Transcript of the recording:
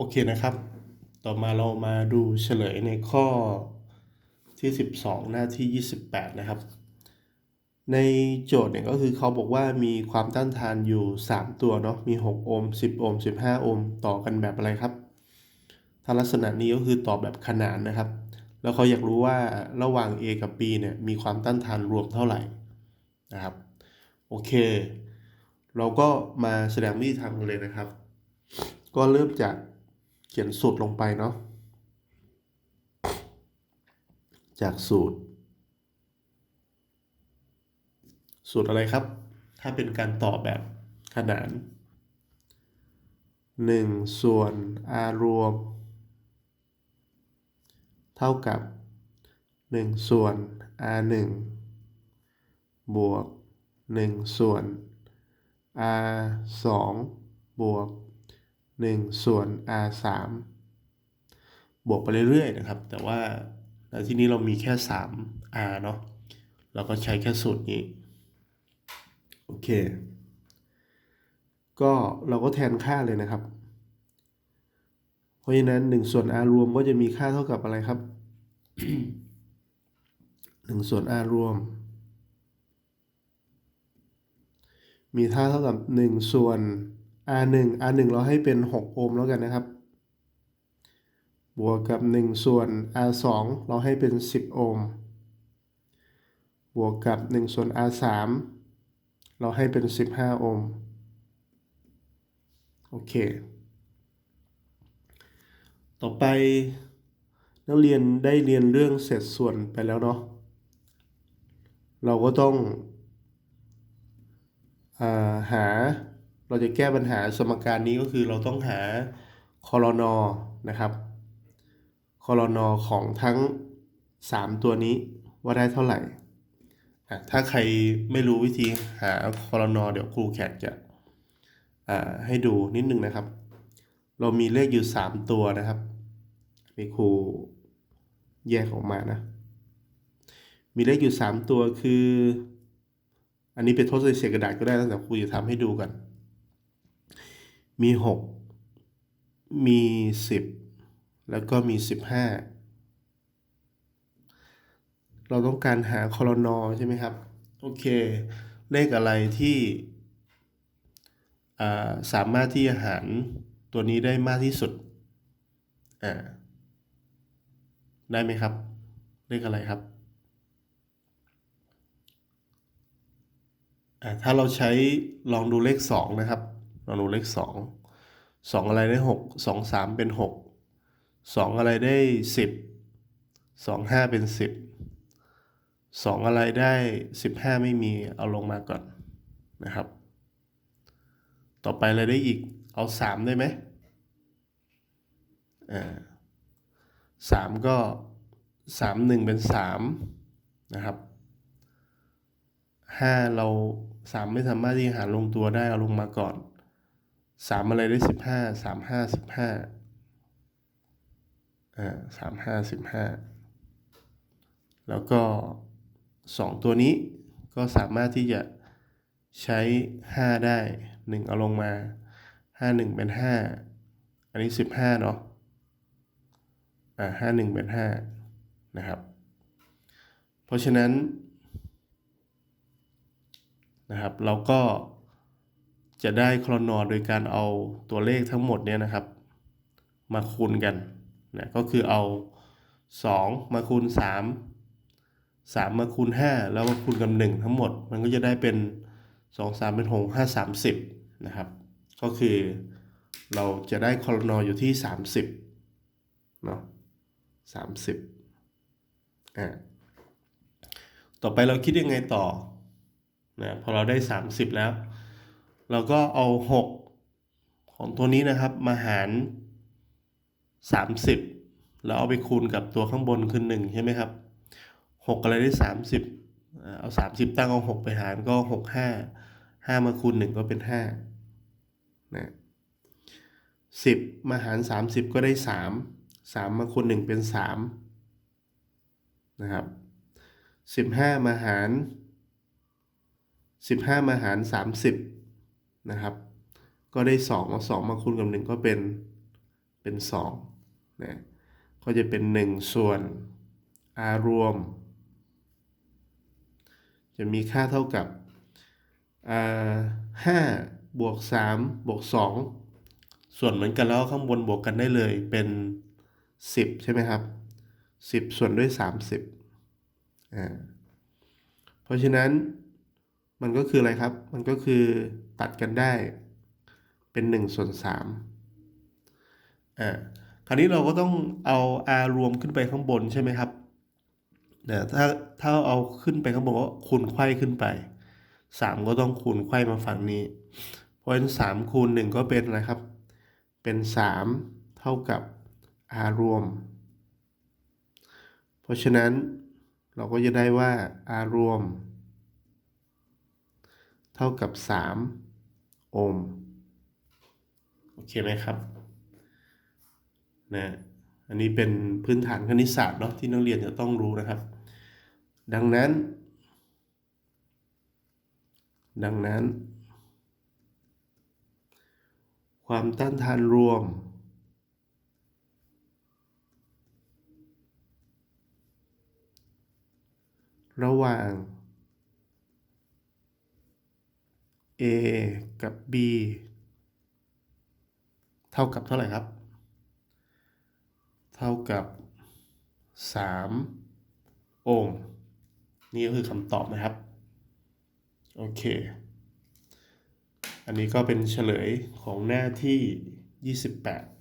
โอเคนะครับ ต่อมาเรามาดูเฉลยในข้อที่ 12 หน้าที่ 28 นะครับ ในโจทย์เนี่ยก็คือเขาบอกว่ามีความต้านทานอยู่ 3 ตัวเนาะ มี 6 โอห์ม 10 โอห์ม 15 โอห์ม ต่อกันแบบอะไรครับ ถ้าลักษณะนี้ก็คือต่อแบบขนานนะครับ แล้วเขาอยากรู้ว่าระหว่าง A กับ B เนี่ยมีความต้านทานรวมเท่าไหร่นะครับ โอเค เราก็มาแสดงวิธีทำกันเลยนะครับ ก็เริ่มจาก เขียนสูตรลงไปเนาะ จากสูตร สูตรอะไรครับ ถ้าเป็นการต่อแบบขนาน 1 ส่วน r รวม เท่ากับ 1 ส่วน r 1บวก 1 ส่วน r 2บวก 1 ส่วน r 3บวกไปเรื่อยๆนะครับ แต่ว่าที่นี้เรามีแค่ 3 r เนาะเราก็ใช้แค่สูตรนี้ โอเค ก็เราก็แทนค่าเลยนะครับ เพราะฉะนั้น 1 ส่วน r รวมก็จะมีค่าเท่ากับอะไรครับ 1 ส่วน r รวม มีค่าเท่ากับ 1 ส่วน1 r 1 R1 เราให้เป็น 6 โอห์มแล้วกันนะครับ บวกกับ 1 ส่วน r 2 เราให้เป็น 10 โอห์ม บวกกับ 1 ส่วน r 3 เราให้เป็น 15 โอห์ม โอเค ต่อไปนักเรียนได้เรียนเรื่องเศษส่วนไปแล้วเนาะ เราก็ต้องอาหา เราจะแก้ปัญหาสมการนี้ก็คือเราต้องหาคอรนอนะครับคอรนอของทั้ง 3 ตัวนี้ว่าได้เท่าไหร่ถ้าใครไม่รู้วิธีหาคอรนอเดี๋ยวครูแขกจะให้ดูนิดนึงนะครับ เรามีเลขอยู่ 3 ตัวนะครับนี่ครูแยกออกมานะ มีเลขอยู่ 3 ตัวคือ อันนี้เป็นทดใส่เศษกระดาษก็ได้แต่ครูจะทำให้ดูกัน มี 6 มี 10 แล้วก็มี 15 เราต้องการหาคอรนอใช่ไหมครับ โอเค เลขอะไรที่สามารถที่จะหารตัวนี้ได้มากที่สุด อ่า ได้ไหมครับ เลขอะไรครับอ่าถ้าเราใช้ลองดูเลขสองนะครับ ลองดูเลขสองสองอะไรได้หกสองสามเป็นหกสองอะไรได้สิบสองห้าเป็นสิบสองอะไรได้สิบห้าไม่มีเอาลงมาก่อนนะครับ ต่อไปอะไรได้อีกเอาสามได้ไหมอ่าสามก็สามหนึ่งเป็นสามนะครับห้าเราสามไม่สามารถที่จะหารลงตัวได้เอาลงมาก่อน สามอะไรได้สิบห้าสามห้าสิบห้าอ่าสามห้าสิบห้าแล้วก็สองตัวนี้ก็สามารถที่จะใช้ห้าได้หนึ่งเอาลงมาห้าหนึ่งเป็นห้าอันนี้สิบห้าเนาะอ่าห้าหนึ่งเป็นห้านะครับ เพราะฉะนั้นนะครับเราก็ จะได้คลอนอโดยการเอาตัวเลขทั้งหมดเนี่ยนะครับ มาคูณกันนะก็คือเอา 2 มาคูณ 3 3 มาคูณ 5 แล้วมาคูณกับ 1 ทั้งหมด มันก็จะได้เป็น 2 3 เป็น6 5 30 นะครับ ก็คือเราจะได้คอลนออยู่ที่ 30เนาะ30อ่าต่อไปเราคิดยังไงต่อนะพอเราได้ 30 แล้ว เราก็เอา 6 ของตัวนี้นะครับมาหาร 30 แล้วเอาไปคูณกับตัวข้างบนคือ1ใช่ไหมครับ 6 อะไรได้ 30 เอา 30 ตั้งเอา 6 ไปหารก็ 6 5 5 มาคูณ 1 ก็เป็น5นะ10 มาหาร 30 ก็ได้ 3 3 มาคูณ 1 เป็น 3 นะครับ 15 มาหาร 15 มาหาร 30 นะครับ ก็ได้2เอา2มาคูณกับ 1 ก็เป็นเป็น2นะก็จะเป็น 1 ส่วน r รวม จะมีค่าเท่ากับอ่า5บวก3บวก2ส่วนเหมือนกันแล้วข้างบนบวกกันได้เลยเป็น 10 ใช่ไหมครับ 10 ส่วนด้วย 30อ่าเพราะฉะนั้น มันก็คืออะไรครับ มันก็คือตัดกันได้เป็น1ส่วน3อ่าคราวนี้เราก็ต้องเอา r รวมขึ้นไปข้างบนใช่ไหมครับเนี่ยถ้าถ้าเอาขึ้นไปข้างบนก็คูณไขว้ขึ้นไป 3 ก็ต้องคูณไขว้มาฝั่งนี้ เพราะฉะนั้น3คูณ1ก็เป็นอะไรครับ เป็น 3 เท่ากับ r รวม เพราะฉะนั้นเราก็จะได้ว่า r รวม เท่ากับ 3 โอห์ม โอเคไหมครับนะอันนี้เป็นพื้นฐานคณิตศาสตร์เนาะที่นักเรียนจะต้องรู้นะครับ ดังนั้น ดังนั้น ความต้านทานรวม ระหว่าง A กับ B เท่ากับเท่าไหร่ครับ เท่ากับ3โอห์มนี่ก็คือคำตอบนะครับ โอเค อันนี้ก็เป็นเฉลยของหน้าที่ 28